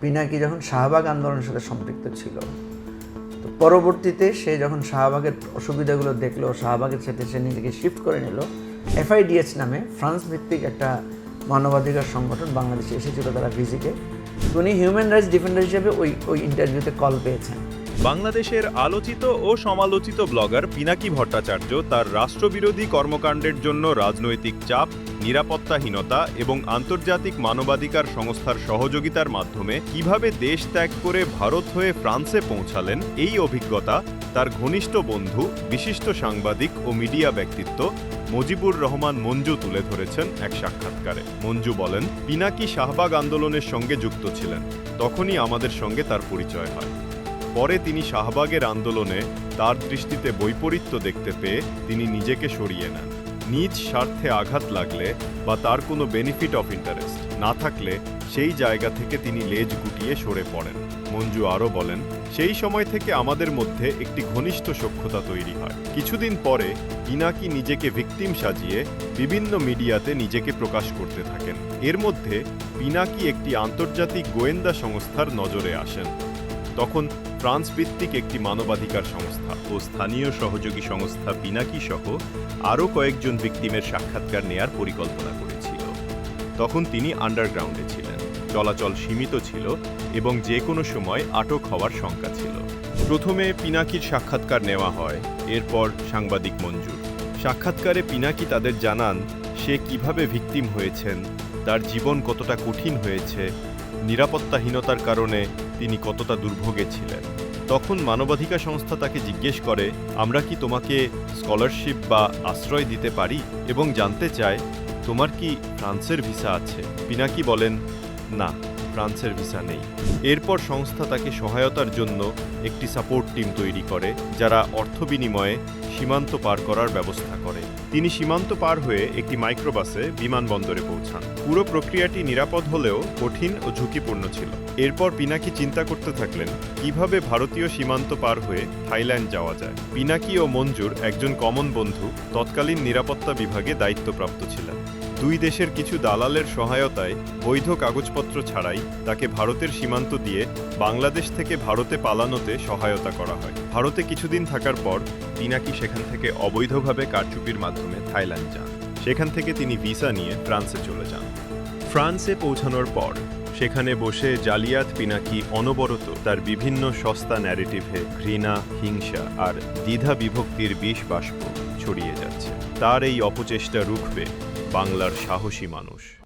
পিনাকি যখন শাহবাগ আন্দোলনের সাথে সম্পৃক্ত ছিল, তো পরবর্তীতে সে যখন শাহবাগের অসুবিধাগুলো দেখল, শাহবাগের সাথে সে নিজেকে শিফট করে নিল এফআইডিএস নামে ফ্রান্স ভিত্তিক একটা মানবাধিকার সংগঠন বাংলাদেশে এসেছিল তারা ভিজিকে উনি হিউম্যান রাইটস ডিফেন্ডার হিসেবে ওই ওই ইন্টারভিউতে কল পেয়েছেন। বাংলাদেশের আলোচিত ও সমালোচিত ব্লগার পিনাকি ভট্টাচার্য তার রাষ্ট্রবিরোধী কর্মকাণ্ডের জন্য রাজনৈতিক চাপ, নিরাপত্তাহীনতা এবং আন্তর্জাতিক মানবাধিকার সংস্থার সহযোগিতার মাধ্যমে কীভাবে দেশ ত্যাগ করে ভারত হয়ে ফ্রান্সে পৌঁছালেন এই অভিজ্ঞতা তার ঘনিষ্ঠ বন্ধু, বিশিষ্ট সাংবাদিক ও মিডিয়া ব্যক্তিত্ব মজিবুর রহমান মঞ্জু তুলে ধরেছেন এক সাক্ষাৎকারে। মঞ্জু বলেন, পিনাকি শাহবাগ আন্দোলনের সঙ্গে যুক্ত ছিলেন, তখনই আমাদের সঙ্গে তার পরিচয় হয়। পরে তিনি শাহবাগের আন্দোলনে তার দৃষ্টিতে বৈপরীত্য দেখতে পেয়ে তিনি নিজেকে সরিয়ে নেন। নিজ স্বার্থে আঘাত লাগলে বা তার কোনো বেনিফিট অফ ইন্টারেস্ট না থাকলে সেই জায়গা থেকে তিনি লেজ গুটিয়ে সরে পড়েন। মঞ্জু আরও বলেন, সেই সময় থেকে আমাদের মধ্যে একটি ঘনিষ্ঠ সখ্যতা তৈরি হয়। কিছুদিন পরে ইনাকি নিজেকে ভিকটিম সাজিয়ে বিভিন্ন মিডিয়াতে নিজেকে প্রকাশ করতে থাকেন। এর মধ্যে পিনাকি একটি আন্তর্জাতিক গোয়েন্দা সংস্থার নজরে আসেন। তখন ফ্রান্স ভিত্তিক একটি মানবাধিকার সংস্থা ও স্থানীয় সহযোগী সংস্থা পিনাকি সহ আরও কয়েকজন ভিকটিমের সাক্ষাৎকার নেয়ার পরিকল্পনা করেছিল। তখন তিনি আন্ডারগ্রাউন্ডে ছিলেন। চলাচল সীমিত ছিল এবং যে কোনো সময় আটক হওয়ার শঙ্কা ছিল। প্রথমে পিনাকির সাক্ষাৎকার নেওয়া হয়, এরপর সাংবাদিক মঞ্জুর। সাক্ষাৎকারে পিনাকি তাদের জানান, সে কীভাবে ভিকটিম হয়েছেন? তার জীবন কতটা কঠিন হয়েছে? নিরাপত্তাহীনতার কারণে তিনি কতটা দুর্ভোগে ছিলেন। তখন মানবাধিকার সংস্থা তাকে জিজ্ঞেস করে, আমরা কি তোমাকে স্কলারশিপ বা আশ্রয় দিতে পারি এবং জানতে চায় তোমার কি ফ্রান্সের ভিসা আছে? পিনাকি বলেন, না। ফ্রান্সের ভিসা নেই। এরপর সংস্থা তাকে সহায়তার জন্য একটি সাপোর্ট টিম তৈরি করে, যারা অর্থ বিনিময়ে সীমান্ত পার করার ব্যবস্থা করে। তিনি সীমান্ত পার হয়ে একটি মাইক্রোবাসে বিমানবন্দরে পৌঁছান। পুরো প্রক্রিয়াটি নিরাপদ হলেও কঠিন ও ঝুঁকিপূর্ণ ছিল। এরপর পিনাকি চিন্তা করতে থাকলেন, কীভাবে ভারতীয় সীমান্ত পার হয়ে থাইল্যান্ড যাওয়া যায়? পিনাকি ও মঞ্জুর একজন কমন বন্ধু, তৎকালীন নিরাপত্তা বিভাগে দায়িত্বপ্রাপ্ত ছিলেন। দুই দেশের কিছু দালালের সহায়তায় বৈধ কাগজপত্র ছাড়াই তাকে ভারতের সীমান্ত দিয়ে বাংলাদেশ থেকে ভারতে পালানোতে সহায়তা করা হয়। ভারতে কিছুদিন থাকার পর পিনাকি সেখান থেকে অবৈধভাবে কারচুপির মাধ্যমে থাইল্যান্ড যান। সেখান থেকে তিনি ভিসা নিয়ে ফ্রান্সে চলে যান। ফ্রান্সে পৌঁছানোর পর সেখানে বসে জালিয়াত পিনাকি অনবরত তার বিভিন্ন সস্তা ন্যারেটিভে ঘৃণা, হিংসা আর দ্বিধা বিভক্তির বিষ বাষ্প ছড়িয়ে যাচ্ছে। তার এই অপচেষ্টা রুখবে বাংলার সাহসী মানুষ।